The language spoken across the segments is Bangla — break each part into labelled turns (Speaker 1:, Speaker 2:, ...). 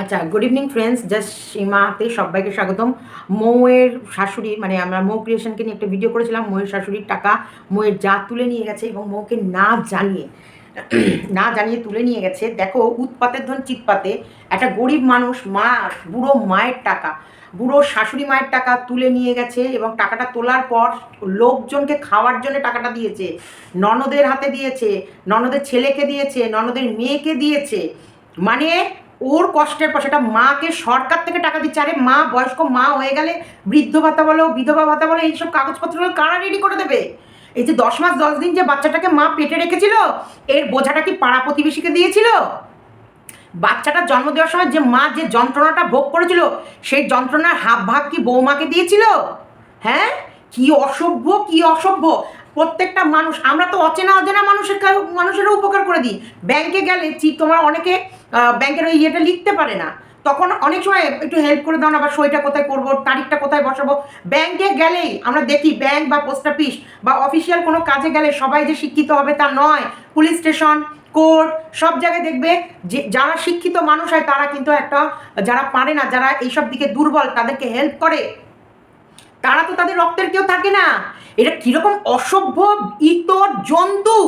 Speaker 1: আচ্ছা গুড ইভিনিং ফ্রেন্ডস জাস্ট সীমাতে সবাইকে স্বাগতম। মৌয়ের শাশুড়ি মানে আমরা মৌ ক্রিয়েশনকে নিয়ে একটা ভিডিও করেছিলাম। মৌয়ের শাশুড়ির টাকা মৌয়ের যা তুলে নিয়ে গেছে এবং মৌকে না জানিয়ে না জানিয়ে তুলে নিয়ে গেছে। দেখো, উৎপাতের ধন চিৎপাতে একটা গরিব মানুষ, মা, বুড়ো মায়ের টাকা, বুড়ো শাশুড়ি মায়ের টাকা তুলে নিয়ে গেছে এবং টাকাটা তোলার পর লোকজনকে খাওয়ার জন্য টাকাটা দিয়েছে, ননদের হাতে দিয়েছে, ননদের ছেলেকে দিয়েছে, ননদের মেয়েকে দিয়েছে। মানে ওর কষ্টের পর সেটা মাকে সরকার থেকে টাকা দিচ্ছে। আরে মা, বয়স্ক মা হয়ে গেলে, বৃদ্ধ ভাতা বলো, বিধবা ভাতা বলো এইসব কাগজপত্রগুলো কারা রেডি করে দেবে? এই যে দশ মাস, দশ দিন যে বাচ্চাটাকে মা পেটে রেখেছিল, এর বোঝাটা কি পাড়া প্রতিবেশীকে দিয়েছিল? বাচ্চাটা জন্ম দেওয়ার সময় যে মা যে যন্ত্রণাটা ভোগ করেছিল, সেই যন্ত্রণার হাব ভাগ কি বৌমাকে দিয়েছিল? হ্যাঁ? কি অসভ্য কি অসভ্য? প্রত্যেকটা মানুষ, আমরা তো অচেনা অচেনা মানুষের মানুষেরও উপকার করে দিই। ব্যাংকে গেলে তোমার অনেকে ব্যাংকের ওই ইয়েটা লিখতে পারে না। তখন অনেক সময় একটু হেল্প করে দাও না বা সইটা কোথায় করব, তারিখটা কোথায় বসাবো। ব্যাংকে গেলেই আমরা দেখি ব্যাংক বা পোস্ট অফিস বা অফিসিয়াল কোনো কাজে গেলে সবাই যে শিক্ষিত হবে তা নয়। পুলিশ স্টেশন কোর্ট সব জায়গায় দেখবে যে, যারা শিক্ষিত মানুষ হয় তারা কিন্তু একটা, যারা পারে না, যারা এইসব দিকে দুর্বল তাদেরকে হেল্প করে। তারা তো তাদের রক্তের কেউ থাকে না। এটা কীরকম অসভ্য ইতর জন্তু।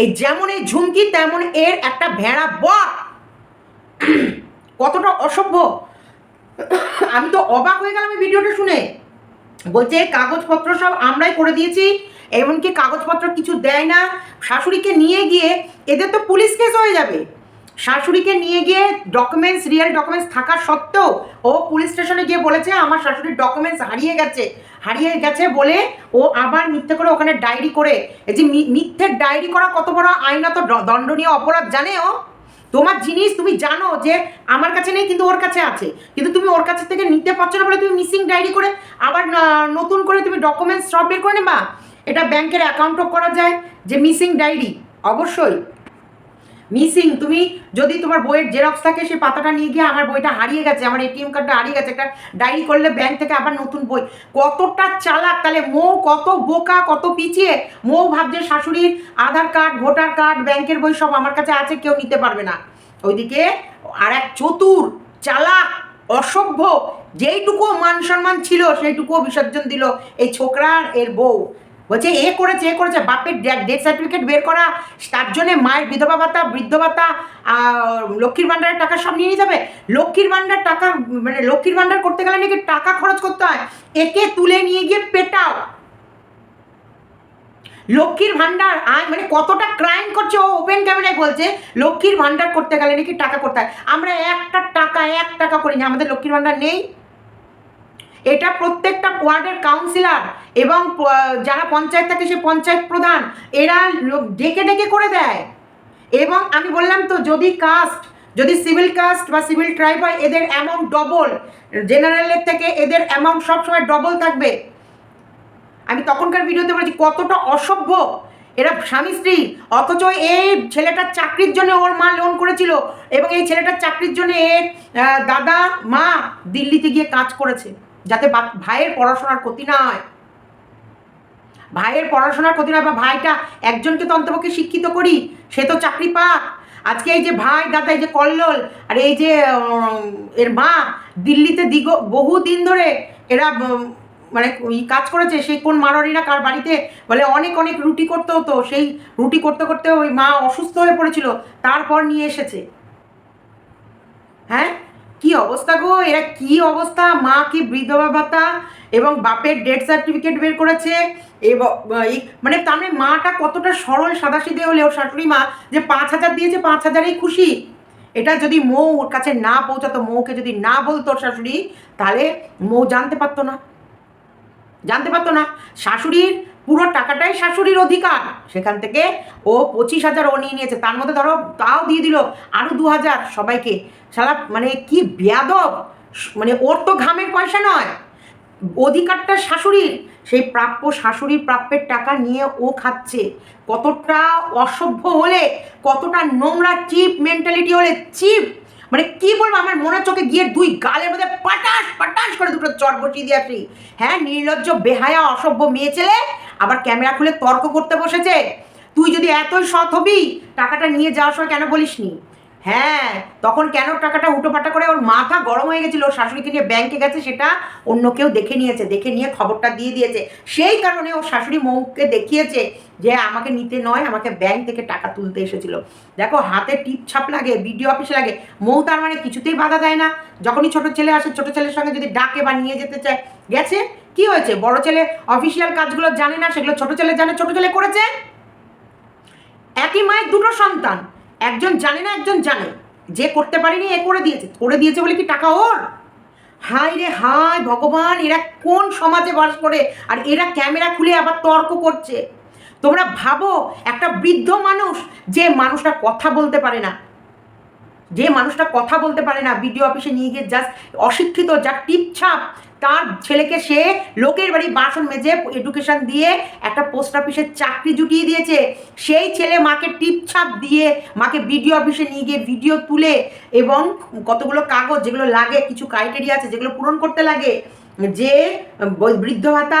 Speaker 1: এই যেমন এই ঝুমকি, তেমন এর একটা ভেড়া বট কতটা অসভ্য। আমি তো অবাক হয়ে গেলাম এই ভিডিওটা শুনে। বলছে, কাগজপত্র সব আমরাই করে দিয়েছি, এমনকি কাগজপত্র কিছু দেয় না। শাশুড়িকে নিয়ে গিয়ে এদের তো পুলিশ কেস হয়ে যাবে। শাশুড়িকে নিয়ে গিয়ে ডকুমেন্টস রিয়েল ডকুমেন্টস থাকা সত্ত্বেও ও পুলিশ স্টেশনে গিয়ে বলেছে, আমার শাশুড়ির ডকুমেন্টস হারিয়ে গেছে। হারিয়ে গেছে বলে ও আবার মিথ্যে করে ওখানে ডায়েরি করে। এই যে মিথ্যের ডায়েরি করা কত বড় আইনত দণ্ডনীয় অপরাধ জানে ও? তোমার জিনিস তুমি জানো যে আমার কাছে নেই, কিন্তু ওর কাছে আছে। কিন্তু তুমি ওর কাছে থেকে নিতে পারছ না বলে তুমি মিসিং ডায়েরি করে আবার নতুন করে তুমি ডকুমেন্টস সব বের করে নেবা? এটা ব্যাংকের অ্যাকাউন্টও করা যায় যে মিসিং ডায়েরি অবশ্যই। মিসিং, তুমি যদি তোমার বইয়ের জেরক্স থাকে, সেই পাতাটা নিয়ে গিয়ে আমার বইটা হারিয়ে গেছে, আমার এটিএম কার্ডটা হারিয়ে গেছে, একটা ডায়েরি করলে ব্যাংক থেকে আবার নতুন বই। কতটা চালাক, তাহলে মৌ কত বোকা, কত পিছিয়ে। মৌ ভাবছে শাশুড়ির আধার কার্ড, ভোটার কার্ড, ব্যাংকের বই সব আমার কাছে আছে, কেউ নিতে পারবে না। ওইদিকে আর এক চতুর, চালাক, অসভ্য, যেইটুকু মান সম্মান ছিল, সেইটুকুও বিসর্জন দিল এই ছোকরার, এর বউ। বলছে, এ করেছে এ করেছে, বাপের ডেথ সার্টিফিকেট বের করা, তার জন্যে মায়ের বিধবা ভাতা, বৃদ্ধ ভাতা লক্ষ্মীর ভাণ্ডারের টাকা সব নিয়ে হবে লক্ষ্মীর ভাণ্ডার টাকা মানে লক্ষ্মীর ভাণ্ডার করতে গেলে নাকি টাকা খরচ করতে হয়? একে তুলে নিয়ে গিয়ে পেটাও। লক্ষ্মীর ভাণ্ডার, আয় মানে কতটা ক্রাইম করছে ও ওপেন ক্যামেরায় বলছে, লক্ষ্মীর ভাণ্ডার করতে গেলে নাকি টাকা করতে হয়? আমরা একটা টাকা, এক টাকা করি না, আমাদের লক্ষ্মীর ভাণ্ডার নেই। এটা প্রত্যেকটা ওয়ার্ডের কাউন্সিলর এবং যারা পঞ্চায়েত থাকে সে পঞ্চায়েত প্রধান, এরা ডেকে ডেকে করে দেয়। এবং আমি বললাম তো, যদি কাস্ট, যদি সিভিল কাস্ট বা সিভিল ট্রাইব হয়, এদের অ্যামাউন্ট ডবল জেনারেলের থেকে এদের অ্যামাউন্ট সবসময় ডবল থাকবে। আমি তখনকার ভিডিওতে বলেছি, কতটা অসভ্য। এরা স্বামী স্ত্রী, অথচ এই ছেলেটার চাকরির জন্য ওর মা লোন করেছিল এবং এই ছেলেটার চাকরির জন্য এর দাদা, মা দিল্লিতে গিয়ে কাজ করেছে। যাতে ভাইয়ের পড়াশোনার ক্ষতি না হয়। ভাইয়ের পড়াশোনার ক্ষতি না বা ভাইটা একজনকে তো অন্তপক্ষে শিক্ষিত করি, সে তো চাকরি পাক। আজকে এই যে ভাই, দাদা, এই যে কল্লোল, আর এই যে এর মা, দিল্লিতে দিগ বহু দিন ধরে এরা মানে কাজ করেছে, সেই কোন মারোয়ারি না কার বাড়িতে, বলে অনেক অনেক রুটি করতে হতো, সেই রুটি করতে করতে ওই মা অসুস্থ হয়ে পড়েছিল, তারপর নিয়ে এসেছে। হ্যাঁ? কি অবস্থা গো? এরা কি অবস্থা? মা কি বিধবা ভাতা এবং বাপের ডেথ সার্টিফিকেট বের করেছে? এবং মানে তার মানে মাটা কতটা সরল সাদাসিধে হলে ওর শাশুড়ি মা যে পাঁচ হাজার দিয়েছে, পাঁচ হাজারেই খুশি। এটা যদি মৌ ওর কাছে না পৌঁছাতো, মৌকে যদি না বলতো ওর শাশুড়ি, তাহলে মৌ জানতে পারতো না। জানতে পারতো না। শাশুড়ির পুরো টাকাটাই শাশুড়ির অধিকার। সেখান থেকে ও পঁচিশ হাজার ও নিয়ে নিয়েছে। তার মধ্যে ধরো তাও দিয়ে দিল আরও দু হাজার সবাইকে। সারা মানে কি বেয়াদব! মানে ওর তো ঘামের পয়সা নয়। অধিকারটা শাশুড়ির। সেই প্রাপ্য শাশুড়ির প্রাপ্যের টাকা নিয়ে ও খাচ্ছে। কতটা অসভ্য হলে, কতটা নোংরা, চিপ মেন্টালিটি হলে, চিপ! মানে কি বলব, আমার মনে চোখে গিয়ে দুই গালের মধ্যে পাটাস পাটাস করে দুটো চট বসিয়ে দিয়ে আসি। হ্যাঁ নির্লজ্জ, বেহায়া, অসভ্য মেয়ে ছেলে, আবার ক্যামেরা খুলে তর্ক করতে বসেছে। তুই যদি এতই সৎ হবি, টাকাটা নিয়ে যাওয়ার সময় কেন বলিসনি? হ্যাঁ তখন কেন টাকাটা উটোপাটা করে ওর মাথা গরম হয়ে গেছিল? ওর শাশুড়িকে নিয়ে ব্যাংকে গেছে, সেটা অন্য কেউ দেখে নিয়েছে, দেখে নিয়ে খবরটা দিয়ে দিয়েছে। সেই কারণে ওর শাশুড়ি মৌকে দেখিয়েছে যে আমাকে নিতে নয়, আমাকে ব্যাংক থেকে টাকা তুলতে এসেছিল। দেখো, হাতে টিপ ছাপ লাগে বিডিও অফিসে লাগে, মৌ তার মানে কিছুতেই বাধা দেয় না। যখনই ছোট ছেলে আসে, ছোট ছেলের সঙ্গে যদি ডাকে বা নিয়ে যেতে চায়, গেছে? কি হয়েছে? বড় ছেলে অফিসিয়াল কাজগুলো জানে না, সেগুলো ছোট ছেলে জানে, ছোট ছেলে করেছে? একই মায়ের দুটো সন্তান। একজন জানে না, একজন জানে। যে করতে পারেনি, এ করে দিয়েছে। করে দিয়েছে বলে কি টাকা ওর? হাই রে হাই ভগবান, এরা কোন সমাজে বাস করে? আর এরা ক্যামেরা খুলে আবার তর্ক করছে। তোমরা ভাবো, একটা বৃদ্ধ মানুষ যে মানুষটা কথা বলতে পারে না, যে মানুষটা কথা বলতে পারে না, বিডিও অফিসে নিয়ে গিয়ে জাস্ট অশিক্ষিত, যার টিপছাপ তার ছেলেকে সে লোকের বাড়ি বাসন মেজে এডুকেশন দিয়ে একটা পোস্ট অফিসে চাকরি জুটিয়ে দিয়েছে। সেই ছেলে মাকে টিপছাপ দিয়ে মাকে বিডিও অফিসে নিয়ে গিয়ে ভিডিও তুলে এবং কতগুলো কাগজ যেগুলো লাগে, কিছু ক্রাইটেরিয়া আছে যেগুলো পূরণ করতে লাগে, যে বৃদ্ধ ভাতা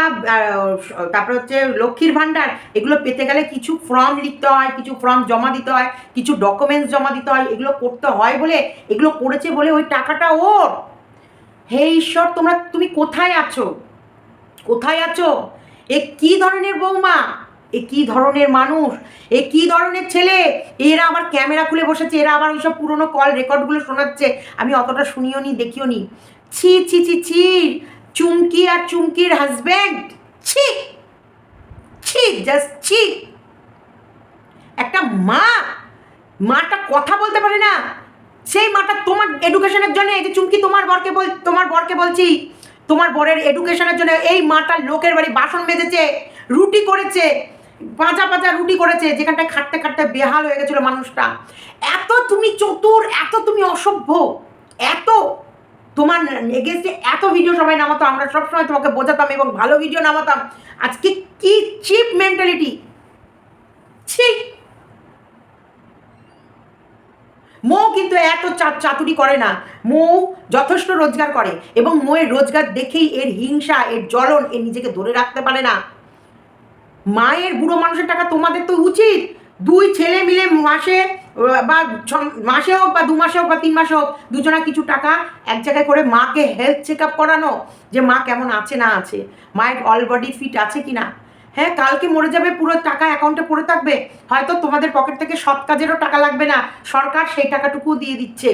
Speaker 1: তারপর হচ্ছে লক্ষ্মীর ভাণ্ডার, এগুলো পেতে গেলে কিছু ফর্ম লিখতে হয়, কিছু ফর্ম জমা দিতে হয়, কিছু ডকুমেন্টস জমা দিতে হয়, এগুলো করতে হয় বলে, এগুলো করেছে বলে ওই টাকাটা ওর। হে ঈশ্বর, তোমরা, তুমি কোথায় আছো? কোথায় আছো? এ কি ধরনের বৌমা? এ কি ধরনের মানুষ? এ কি ধরনের ছেলে? এরা আবার ক্যামেরা খুলে বসেছে, এরা আবার ওইসব পুরোনো কল রেকর্ডগুলো শোনাচ্ছে। আমি অতটা শুনিও নি, দেখিও নি। ছি ছি ছি ছি, চুমকি আর চুমকির হাজব্যান্ড ছি ছি জাস্ট ছি। একটা মা? মাটা কথা বলতে পারে না। সেই মাটা তোমার এডুকেশনের জন্য, এই যে চুমকি তোমার বরকে বল, তোমার বরকে বলছি, তোমার বরের এডুকেশনের জন্য এই মাটা লোকের বাড়ি বাসন বেঁধেছে রুটি করেছে, পাঁচা পাঁচা রুটি করেছে, যেখানটায় খাটতে খাটতে বেহাল হয়ে গেছিল মানুষটা। এত তুমি চতুর, এত তুমি অসভ্য, এত তোমার এগেনস্টে এত ভিডিও সবাই নামাতো আমরা সবসময় তোমাকে বোঝাতাম এবং ভালো ভিডিও নামাতাম। আজকে কি চিপ মেন্টালিটি ছি! মৌ কিন্তু এত চাতুরি করে না। মৌ যথেষ্ট রোজগার করে এবং মৌয়ের রোজগার দেখেই এর হিংসা, এর জ্বলন এর নিজেকে ধরে রাখতে পারে না। মায়ের বুড়ো মানুষের টাকা তোমাদের তো উচিত। দুই ছেলে মিলে মাসে, বা মাসে হোক বা দু মাসে হোক বা তিন মাসে হোক, দুজনা কিছু টাকা এক জায়গায় করে মাকে হেলথ চেক আপ করানো, যে মা কেমন আছে না আছে, মায়ের অল বডি ফিট আছে কি না হ্যাঁ কালকে মরে যাবে, পুরো টাকা অ্যাকাউন্টে পড়ে থাকবে। হয়তো তোমাদের পকেট থেকে সৎ কাজেরও টাকা লাগবে না। সরকার সেই টাকাটুকু দিয়ে দিচ্ছে।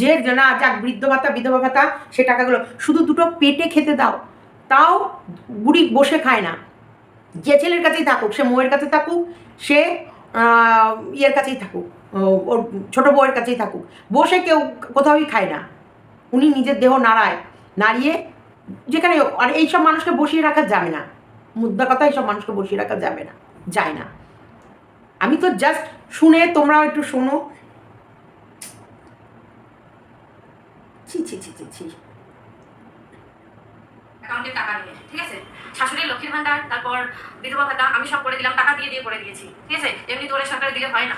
Speaker 1: যে না যাক, বৃদ্ধ ভাতা, বিধবা ভাতা, সে টাকাগুলো। শুধু দুটো পেটে খেতে দাও। তাও বুড়ি বসে খায় না। যে ছেলের কাছেই থাকুক, সে মোয়ের কাছে থাকুক, সে ইয়ের কাছেই থাকুক ওর ছোটো বউয়ের কাছেই থাকুক। বসে কেউ কোথাওই খায় না। উনি নিজের দেহ নাড়ায়, নাড়িয়ে যেখানে আর এইসব মানুষকে বসিয়ে রাখা যাবে না মুদ্রা কথা এইসব মানুষকে বসিয়ে রাখা যাবে না, যায় না। আমি তো জাস্ট শুনে তোমরাও একটু শোনো। ছি ছি ছি ছি ছি।
Speaker 2: অ্যাকাউন্টে টাকা নিয়ে ঠিক আছে? শাশুড়ির লক্ষ্মীর ভান্ডার তারপর বিধবা ভাতা, আমি সব করে দিলাম, টাকা দিয়ে দিয়ে করে দিয়েছি, ঠিক আছে? এমনি তোর সরকারের দিলে হয় না।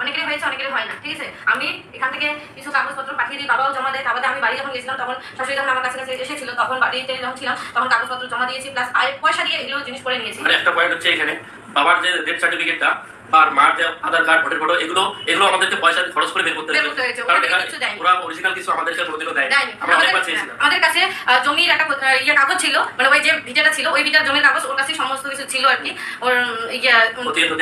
Speaker 2: অনেকেরই হয়েছে অনেকের হয় না, ঠিক আছে? আমি এখান থেকে কিছু কাগজপত্র পাঠিয়ে দিই, বাবাও জমা দেয় তারপরে আমি বাড়ি যখন গেছিলাম, তখন শাশুড়ি যখন আমার কাছে কাছে এসেছিল, তখন বাড়িতে যখন ছিলাম, তখন কাগজপত্র জমা দিয়েছি প্লাস পয়সা দিয়ে এগুলো জিনিস করে নিয়েছি।
Speaker 3: মানে একটা পয়েন্ট হচ্ছে এখানে, বাবার যে ডেথ সার্টিফিকেটটা আর মার যে আধার কার্ড ভোটের ফটো এগুলো এগুলো আমাদেরকে পয়সা খরচ করে বের করতে
Speaker 2: বের হয়েছে,
Speaker 3: কারণ
Speaker 2: ওরা
Speaker 3: অরিজিনাল কিছু আমাদেরকে কোনোদিনও দেয় আমরা
Speaker 2: আমাদের-
Speaker 3: অনেকবার চেয়েছিলাম।
Speaker 2: আমাদের কাছে জমির একটা ইয়ে কাগজ ছিল মানে ওই যে ভিটাটা ছিল ওই ভিটার জমির কাগজ ওর কাছে সমস্ত কিছু ছিল আর কি। ওর ইয়ে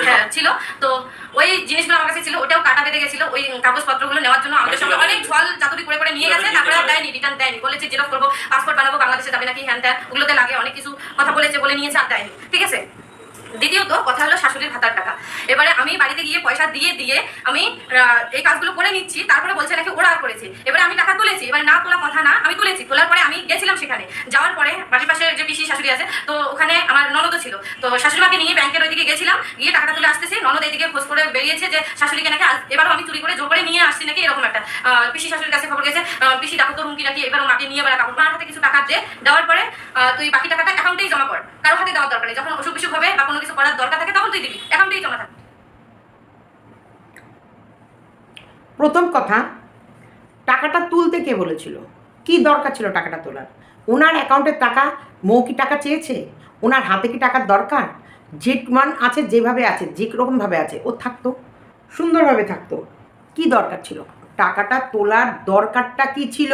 Speaker 2: হ্যাঁ ছিল। তো ওই জিনিসগুলো আমার কাছে ছিল ওটাও কাটা বেঁধে গেছিল ওই কাগজপত্রগুলো নেওয়ার জন্য আমাদের সঙ্গে অনেক ছল চাতুরি করে করে নিয়ে গেছে তারপরে আর দেয়নি রিটার্ন দেয়নি। বলেছে যেটা করব পাসপোর্ট বানাবো বাংলাদেশে যাবে নাকি হ্যান ত্যান ওগুলোতে লাগে অনেক কিছু কথা বলেছে বলে নিয়েছে আর দেয়নি। ঠিক আছে? দ্বিতীয়ত কথা হলো শাশুড়ির ভাতার টাকা। এবারে আমি বাড়িতে গিয়ে পয়সা দিয়ে দিয়ে আমি এই কাজগুলো করে নিচ্ছি, তারপরে বলছে নাকি ওরা করেছে। এবারে আমি টাকা তুলেছি, এবারে না তোলা কথা না, আমি তুলেছি। তোলার পরে আমি গেছিলাম সেখানে। যাওয়ার পরে বাড়ির পাশে যে পিসি শাশুড়ি আছে, তো ওখানে আমার ননদও ছিল। তো শাশুড়িমাকে নিয়ে ব্যাংকের ওইদিকে গেছিলাম, গিয়ে টাকাটা তুলে আসতেছি। ননদ এইদিকে খোঁজ করে বেরিয়েছে যে শাশুড়িকে নাকি এবারও আমি চুরি করে জোর করে নিয়ে আসছি নাকি এরকম একটা পিসি শাশুড়ির কাছে খবর গেছে পিসি ডাক্তার রুমকি নাকি এবারও মাকে নিয়ে বেড়া কাপড়। মার হাতে কিছু টাকা দে। দেওয়ার পরে তুই বাকি টাকাটা অ্যাকাউন্টেই জমা কর। কারও হাতে দেওয়ার দরকার নেই। যখন অসুখ বিসুখ হবে বা কোনো কিছু করার দরকার থাকে, তখন তুই দিবি। অ্যাকাউন্টেই জমা থাকে।
Speaker 1: প্রথম কথা, টাকাটা তুলতে কে বলেছিল? কি দরকার ছিল টাকাটা তোলার? ওনার অ্যাকাউন্টের টাকা, মৌ কি টাকা চেয়েছে? ওনার হাতে কি টাকার দরকার? যে মান আছে, যেভাবে আছে, যে রকমভাবে আছে, ও থাকতো, সুন্দরভাবে থাকতো। কি দরকার ছিল? টাকাটা তোলার দরকারটা কি ছিল?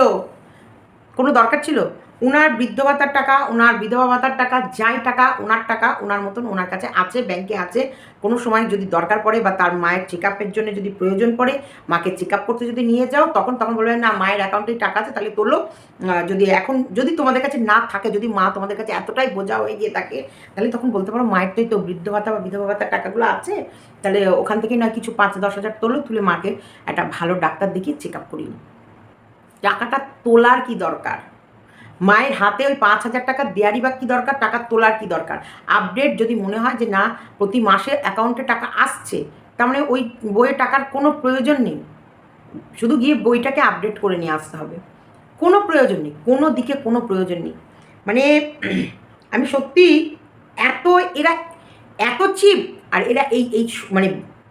Speaker 1: কোনো দরকার ছিল? ওনার বৃদ্ধ ভাতার টাকা ওনার বিধবা ভাতার টাকা, যাই টাকা ওনার টাকা ওনার মতন ওনার কাছে আছে, ব্যাংকে আছে। কোনো সময় যদি দরকার পড়ে বা তার মায়ের চেক আপের জন্য যদি প্রয়োজন পড়ে, মাকে চেক আপ করতে যদি নিয়ে যাও, তখন তখন বলবে, না, মায়ের অ্যাকাউন্টে টাকা আছে, তাহলে তোলো। যদি এখন, যদি তোমাদের কাছে না থাকে, যদি মা তোমাদের কাছে এতটাই বোঝা হয়ে গিয়ে থাকে, তাহলে তখন বলতে পারো, মায়ের তো বৃদ্ধ ভাতা বা বিধবা ভাতার টাকাগুলো আছে, তাহলে ওখান থেকে না কিছু পাঁচ দশ হাজার তোলো, তুলে মাকে একটা ভালো ডাক্তার দেখিয়ে চেক আপ করিয়ে টাকাটা তোলার কি দরকার? মায়ের হাতে ওই পাঁচ হাজার টাকা দেয়ারই বা কী দরকার, টাকা তোলার কি দরকার? আপডেট যদি মনে হয় যে না, প্রতি মাসে অ্যাকাউন্টে টাকা আসছে, তার মানে ওই বইয়ে টাকার কোনো প্রয়োজন নেই। শুধু গিয়ে বইটাকে আপডেট করে নিয়ে আসতে হবে। কোনো প্রয়োজন নেই, কোনো দিকে কোনো প্রয়োজন নেই। মানে আমি সত্যি এত, এরা এত চিপ আর এরা এই এই মানে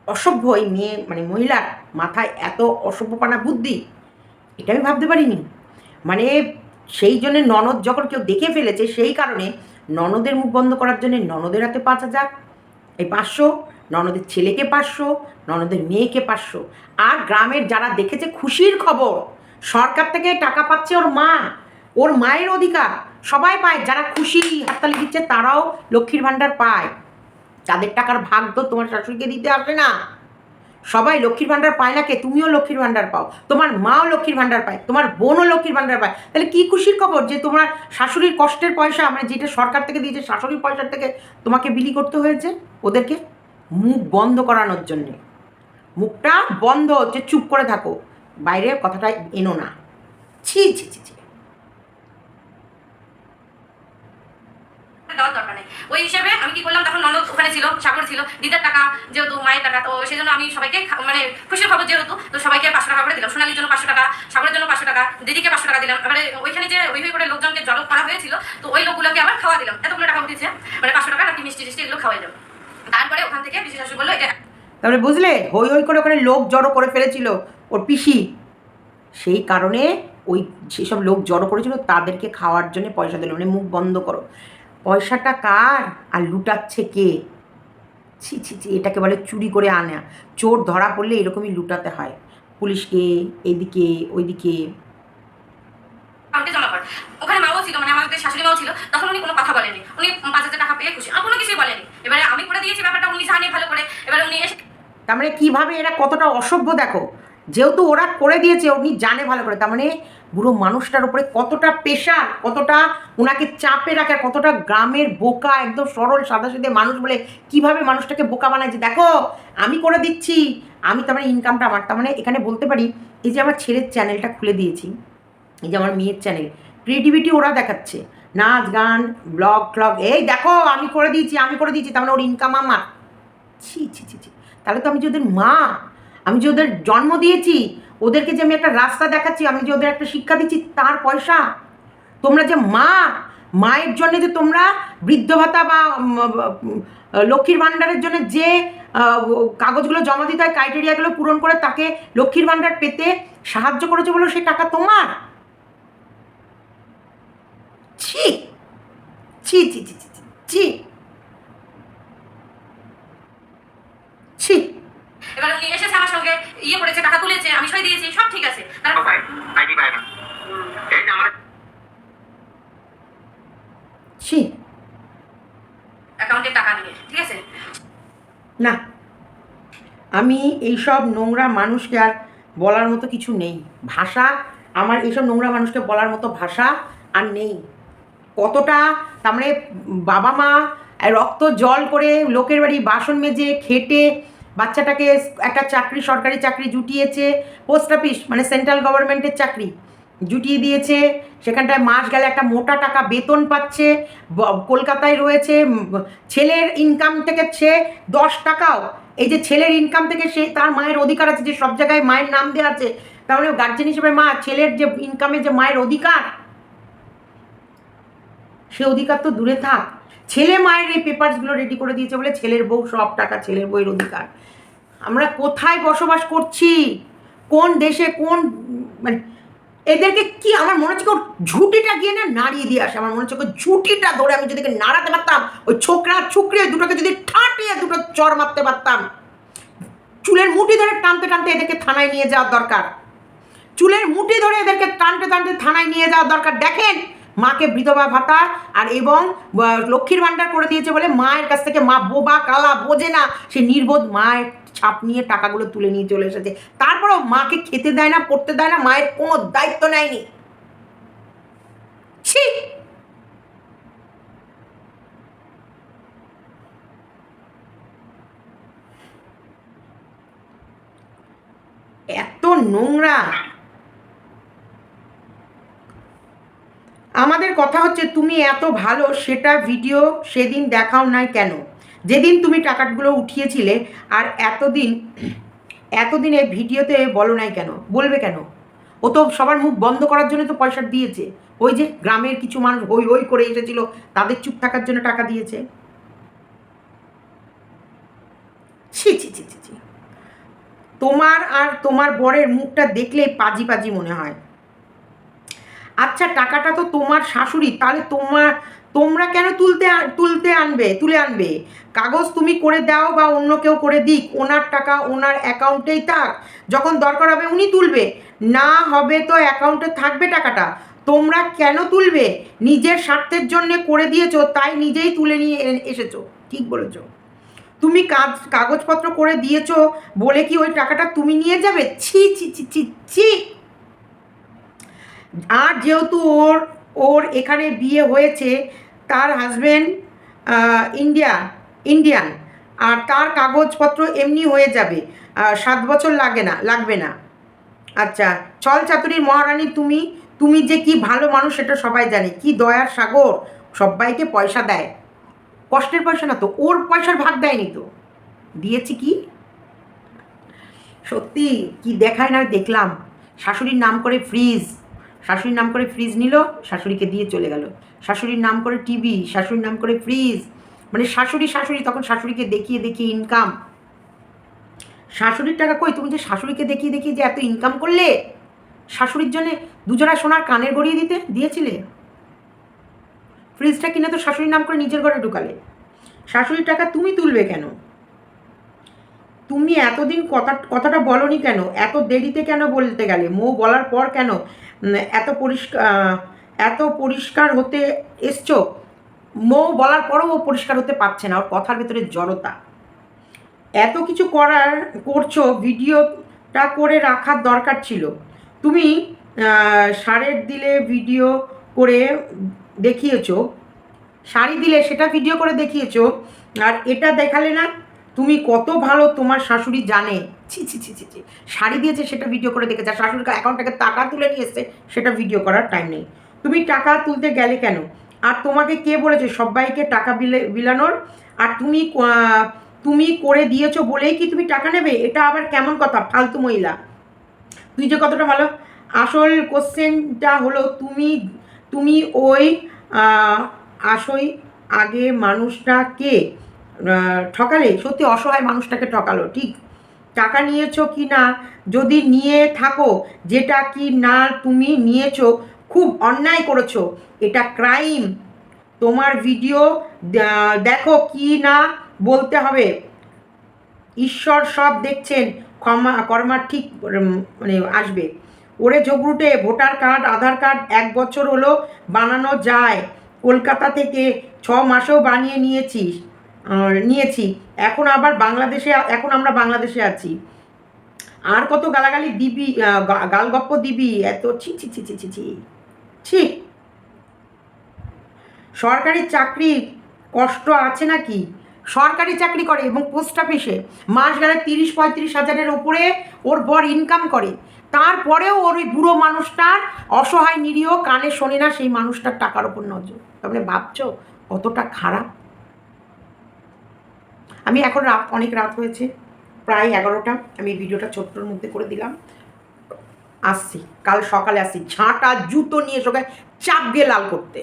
Speaker 1: অসভ্য এই মেয়ে মানে মহিলার মাথায় এত অসভ্যপানা বুদ্ধি, এটা আমি ভাবতে পারিনি। মানে সেই জন্য ননদ যখন কেউ দেখে ফেলেছে, সেই কারণে ননদের মুখ বন্ধ করার জন্য ননদের হাতে পাঁচ হাজার, এই পাঁচশো, ননদের ছেলেকে পাঁচশো, ননদের মেয়েকে পাঁচশো। আর গ্রামের যারা দেখেছে খুশির খবর, সরকার থেকে টাকা পাচ্ছে ওর মা, ওর মায়ের অধিকার, সবাই পায়, যারা খুশি হাততালি দিচ্ছে তারাও লক্ষ্মীর ভাণ্ডার পায়। তাদের টাকার ভাগ তো তোমার শাশুড়িকে দিতে আসে না। সবাই লক্ষ্মীর ভাণ্ডার পায় না কে? তুমিও লক্ষ্মীর ভাণ্ডার পাও। তোমার মাও লক্ষ্মীর ভাণ্ডার পায়। তোমার বোনও লক্ষ্মীর ভাণ্ডার পায়। তাহলে কি খুশির খবর যে তোমার শাশুড়ির কষ্টের পয়সা মানে যেটা সরকার থেকে দিয়েছে শাশুড়ির পয়সার থেকে তোমাকে বিলি করতে হয়েছে ওদেরকে? মুখ বন্ধ করানোর জন্যে। মুখটা বন্ধ হচ্ছে, চুপ করে থাকো। বাইরে কথাটা এনো না। ছি ছি ছি ছি।
Speaker 2: দেওয়ার দরকার নেই। ওই হিসেবে আমি কি করলাম? তখন ননদ ওখানে ছিল, সাগর ছিল, দিদার টাকা যেহেতু, মায়ের টাকা তো সেই জন্য আমি সবাইকে মানে খুশির খবর যেহেতু, তো সবাইকে পাঁচশো টাকা করে দিলাম। সোনালির জন্য পাঁচশো টাকা, সাগরের জন্য পাঁচশো টাকা, দিদিকে পাঁচশো টাকা দিলাম। এবারে ওইখানে যে ওই করে লোকজনকে জলক করা হয়েছিল, তো ওই লোকগুলোকে আবার খাওয়া দিলাম। এতগুলো টাকা উঠেছে মানে পাঁচশো টাকা আর কি মিষ্টি টিষ্টি এগুলো খাওয়াই দিলাম। তারপরে ওখান থেকে বিশেষ শাশুড়ি বলল এটা
Speaker 1: তারপরে বুঝলে, হই হই করে ওখানে লোক জড়ো করে ফেলেছিল, ওর পিসি। সেই কারণে ওই যেসব লোক জড়ো করেছিল, তাদেরকে খাওয়ার জন্য পয়সা দিল মানে মুখ বন্ধ করো। পয়সাটা কার আর লুটাচ্ছে কে? ছি ছি ছি এটাকে বলে চুরি করে আনা। চোর ধরা পড়লে এরকমই লুটাতে হয়। পুলিশকে এদিকে ওইদিকে।
Speaker 2: ওখানে মাও ছিল মানে আমাদের শাশুড়ি মাও ছিল তখন উনি কোনো কথা বলেনি উনি পাঁচ হাজার টাকা পেয়ে খুশি। আর কোনো কিছুই বলেনি এবারে আমি করে দিয়েছি ব্যাপারটা উনি জানে ভালো করে এবারে উনি এসে
Speaker 1: তার মানে কীভাবে এরা কতটা অসভ্য দেখো? যেহেতু ওরা করে দিয়েছে উনি জানে ভালো করে। তার মানে বুড়ো মানুষটার উপরে কতটা পেশার কতটা ওনাকে চাপে রাখে কতটা গ্রামের বোকা, একদম সরল সাদা সাদাসিধে মানুষ বলে কীভাবে মানুষটাকে বোকা বানায় যে, দেখো, আমি করে দিচ্ছি, আমি তার মানে ইনকামটা আমার। তার মানে এখানে বলতে পারি, এই যে আমার ছেলের চ্যানেলটা খুলে দিয়েছি, এই যে আমার মেয়ের চ্যানেল ক্রিয়েটিভিটি ওরা দেখাচ্ছে, নাচ, গান ব্লগ ফ্লগ এই দেখো, আমি করে দিয়েছি, আমি করে দিয়েছি, তার মানে ওর ইনকাম আমার। ছি ছি ছি ছি, তাহলে তো আমি যে ওদের মা, আমি যে ওদের জন্ম দিয়েছি ওদেরকে যে আমি একটা রাস্তা দেখাচ্ছি আমি যে ওদের একটা শিক্ষা দিচ্ছি তার পয়সা? তোমরা যে মা মায়ের জন্য যে তোমরা বৃদ্ধ ভাতা বা লক্ষ্মীর ভাণ্ডারের জন্য যে কাগজগুলো জমা দিতে হয় ক্রাইটেরিয়াগুলো পূরণ করে তাকে লক্ষ্মীর ভাণ্ডার পেতে সাহায্য করেছে বলো সে টাকা তোমার? ছি ছি ছি ছি, ছি ছি
Speaker 2: এবার উনি এসেছে আমার সঙ্গে? ইয়ে করেছে টাকা তুলেছে আমি সই দিয়েছি সব ঠিক আছে। অ্যাকাউন্টে টাকা নিয়ে ঠিক আছে?
Speaker 1: না। আমি এইসব নোংরা মানুষকে আর বলার মতো কিছু নেই। ভাষা আমার এইসব নোংরা মানুষকে বলার মতো ভাষা আর নেই। কতটা তার মানে বাবা মা রক্ত জল করে লোকের বাড়ি বাসন মেজে খেটে বাচ্চাটাকে একটা চাকরি, সরকারি চাকরি জুটিয়েছে পোস্ট অফিস মানে সেন্ট্রাল গভর্নমেন্টের চাকরি জুটিয়ে দিয়েছে। সেখানটায় মাস গেলে একটা মোটা টাকা বেতন পাচ্ছে কলকাতায় রয়েছে ছেলের ইনকাম থেকে সে দশ টাকাও, এই যে ছেলের ইনকাম থেকে সে তার মায়ের অধিকার আছে, যে সব জায়গায় মায়ের নাম দেওয়া আছে, তাহলে গার্জেন হিসেবে মা ছেলের যে ইনকামে যে মায়ের অধিকার, সে অধিকার তো দূরে থাক। ছেলে মায়ের এই পেপারসগুলো রেডি করে দিয়েছে বলে ছেলের বউ সব টাকা, ছেলের বউয়ের অধিকার। আমরা কোথায় বসবাস করছি? কোন দেশে কোন মানে এদেরকে কি আমার মনে হচ্ছে ওর ঝুঁটিটা গিয়ে না নাড়িয়ে দিয়ে আসে? আমার মনে হচ্ছে ওকে ঝুঁটিটা ধরে আমি যদি নাড়াতে পারতাম, ওই ছোকরা ছুকরে দুটোকে যদি ঠাটিয়ে দুটো চর মারতে পারতাম। চুলের মুঠি ধরে টানতে টানতে এদেরকে থানায় নিয়ে যাওয়ার দরকার। চুলের মুঠি ধরে এদেরকে টানতে টানতে থানায় নিয়ে যাওয়ার দরকার। দেখেন মাকে বিধবা ভাতা আর এবং লক্ষ্মীর ভাণ্ডার করে দিয়েছে বলে মায়ের কাছ থেকে মা বোবা কালা বোঝে না। সে নির্বোধ মায়ের ছাপ নিয়ে টাকাগুলো তুলে নিয়ে চলে এসেছে। তারপরেও মাকে খেতে দেয় না, পড়তে দেয় না, মায়ের কোনো দায়িত্ব নেয়নি। ছি! এত নোংরা আমাদের কথা হচ্ছে, তুমি এত ভালো, সেটা ভিডিও সেদিন দেখাও নাই কেন? যেদিন তুমি টাকাগুলো উঠিয়েছিলে, আর এতদিন, এতদিনে ভিডিওতে বলো নাই কেন? বলবে কেন? ও তো সবার মুখ বন্ধ করার জন্য তো পয়সা দিয়েছে। ওই যে গ্রামের কিছু মানুষ হই হই করে এসেছিল, তাদের চুপ থাকার জন্য টাকা দিয়েছে। ছি ছি ছি ছি। তোমার আর তোমার বরের মুখটা দেখলেই পাজি পাজি মনে হয়। আচ্ছা টাকাটা তো তোমার শাশুড়ি, তাহলে তোমার তোমরা কেন তুলতে তুলতে আনবে, তুলে আনবে? কাগজ তুমি করে দাও বা অন্য কেউ করে দিক, ওনার টাকা, ওনার অ্যাকাউন্টেই থাক, যখন দরকার হবে উনি তুলবে। না হবে তো অ্যাকাউন্টে থাকবে টাকাটা। তোমরা কেন তুলবে? নিজের স্বার্থের জন্য করে দিয়েছ, তাই নিজেই তুলে নিয়ে এসেছ। ঠিক বলেছ। তুমি কাজ, কাগজপত্র করে দিয়েছ, বলে কি ওই টাকাটা তুমি নিয়ে যাবে? ছি ছি ছি ছি ছি। আর যেহেতু ওর ওর এখানে বিয়ে হয়েছে, তার হাজবেন্ড ইন্ডিয়া ইন্ডিয়ান আর তার কাগজপত্র এমনি হয়ে যাবে। সাত বছর লাগে না, লাগবে না। আচ্ছা ছল চাতুরির মহারানী, তুমি তুমি যে কি ভালো মানুষ, সেটা সবাই জানে। কি দয়ার সাগর সবাইকে পয়সা দেয়। কষ্টের পয়সা না তো, ওর পয়সার ভাগ দেয়নি তো। দিয়েছি কি? সত্যি, কি দেখায় না, দেখলাম। শাশুড়ির নাম করে ফ্রিজ শাশুড়ির নাম করে ফ্রিজ নিল, শাশুড়িকে দিয়ে চলে গেল। শাশুড়ির নাম করে টিভি শাশুড়ির নাম করে ফ্রিজ মানে শাশুড়ি শাশুড়ি, তখন শাশুড়িকে দেখিয়ে দেখিয়ে ইনকাম শাশুড়ির টাকা কই? তুমি যে শাশুড়িকে দেখিয়ে দেখিয়ে যে এত ইনকাম করলে? শাশুড়ির জন্যে দুজোড়া সোনার কানের গড়িয়ে দিতে, দিয়েছিলে? ফ্রিজটা কিনে তো শাশুড়ির নাম করে নিজের ঘরে ঢুকালে। শাশুড়ির টাকা তুমি তুলবে কেন? তুমি এতদিন কথা, কথাটা বলনি কেন? এত দেরিতে কেন বলতে গেলে? মৌ বলার পর কেন? এত পরিষ্কার এত পরিষ্কার হতে এসছো, মো বলার পরও পরিষ্কার হতে পারছে না, ওর কথার ভেতরে জড়তা। এত কিছু করার, করছ, ভিডিওটা করে রাখার দরকার ছিল। তুমি সারের দিলে ভিডিও করে দেখিয়েছো, শাড়ি দিলে সেটা ভিডিও করে দেখিয়েছো, আর এটা দেখালে না তুমি কত ভালো তোমার শাশুড়ি জানে। ছি ছি ছি ছি ছি। শাড়ি দিয়েছে, সেটা ভিডিও করে দেখেছে। আর শাশুড়ির অ্যাকাউন্ট থেকে টাকা তুলে নিয়ে এসছে, সেটা ভিডিও করার টাইম নেই। তুমি টাকা তুলতে গেলে কেন? আর তোমাকে কে বলেছে? সবাইকে টাকা বিলে বিলানোর? আর তুমি তুমি করে দিয়েছ বলেই কি তুমি টাকা নেবে? এটা আবার কেমন কথা? ফালতু মহিলা। তুই যে কতটা ভালো। আসল কোশ্চেনটা হলো তুমি তুমি ওই আসই আগে মানুষটাকে ঠকালে, সত্যি অসহায় মানুষটাকে ঠকালো, ঠিক? টাকা নিয়েছো কি না? যদি নিয়ে থাকো যেটা কি না তুমি নিয়েছো খুব অন্যায় করেছ। এটা ক্রাইম তোমার ভিডিও দেখো কি না বলতে হবে। ঈশ্বর সব দেখছেন ক্ষমা কর্মা ঠিক মানে আসবে। ওরে ঝগড়ুটে ভোটার কার্ড আধার কার্ড এক বছর হলো বানানো যায়। কলকাতা থেকে ছ মাসেও বানিয়ে নিয়েছি আহ, নিয়েছি। এখন আবার বাংলাদেশে, এখন আমরা বাংলাদেশে আছি। আর কত গালাগালি দিবি গালগপ্প দিবি, এত ছি ছি ছি ছি ছি ছি। ছি। সরকারি চাকরি কষ্ট আছে নাকি? সরকারি চাকরি করে এবং পোস্ট অফিসে। মাস গেলে তিরিশ, পঁয়ত্রিশ হাজারের ওপরে ওর বর ইনকাম করে। তারপরেও ওর ওই বুড়ো মানুষটার অসহায় নিরীহ কানে শোনে না সেই মানুষটার টাকার ওপর নজর। তারপরে ভাবছ, কতটা খারাপ। আমি এখন রাত, অনেক রাত হয়েছে, প্রায় এগারোটা। আমি ভিডিওটা ছোট্টর মধ্যে করে দিলাম। আসছি, কাল সকালে আসছি। ঝাঁটা, জুতো নিয়ে সবাই চাপ দিয়ে লাল করতে।